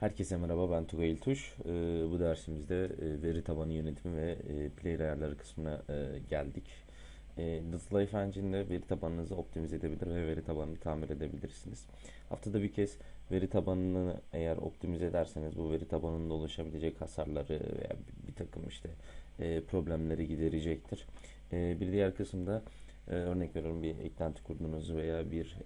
Herkese merhaba ben Tugay İltuş. Ee, bu dersimizde e, veri tabanı yönetimi ve e, player ayarları kısmına e, geldik. E, Data Life Engine'de veri tabanınızı optimize edebilir ve veri tabanını tamir edebilirsiniz. Haftada bir kez veri tabanını eğer optimize ederseniz bu veri tabanında oluşabilecek hasarları veya bir, takım işte problemleri giderecektir. Bir diğer kısımda örnek veriyorum bir eklenti kurdunuz veya bir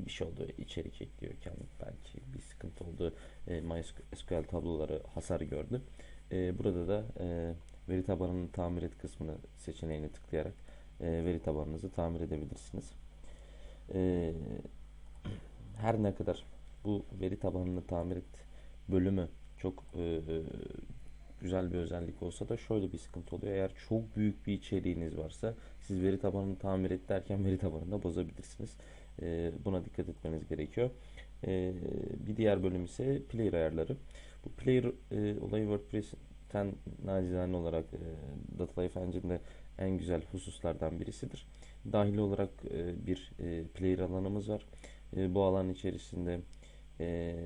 bir şey oldu içerik ekliyorken belki bir sıkıntı oldu e, MySQL tabloları hasar gördü. E, burada da e, veri tabanını tamir et kısmını seçeneğini tıklayarak e, veri tabanınızı tamir edebilirsiniz. E, her ne kadar bu veri tabanını tamir et bölümü çok e, güzel bir özellik olsa da şöyle bir sıkıntı oluyor. Eğer çok büyük bir içeriğiniz varsa siz veri tabanını tamir et derken veri tabanını da bozabilirsiniz. E, buna dikkat etmeniz gerekiyor. E, bir diğer bölüm ise player ayarları. Bu player e, olayı WordPress'ten nacizane olarak e, Data Life Engine'de en güzel hususlardan birisidir. Dahil olarak e, bir e, player alanımız var. E, bu alan içerisinde e,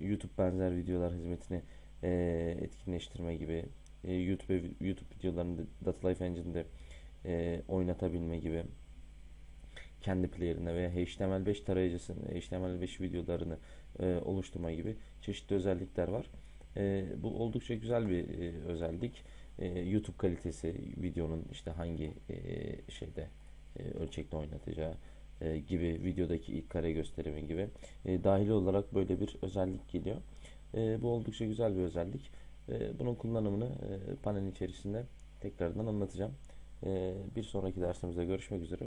YouTube benzer videolar hizmetini e, etkinleştirme gibi e, YouTube YouTube videolarını Data Life Engine'de e, oynatabilme gibi kendi player'ine veya HTML5 tarayıcısını, HTML5 videolarını e, oluşturma gibi çeşitli özellikler var. E, bu oldukça güzel bir e, özellik. E, YouTube kalitesi videonun işte hangi e, şeyde e, ölçekte oynatacağı e, gibi videodaki ilk kare gösterimi gibi e, dahili olarak böyle bir özellik geliyor. E, bu oldukça güzel bir özellik. E, bunun kullanımını e, panel içerisinde tekrardan anlatacağım. E, bir sonraki dersimizde görüşmek üzere.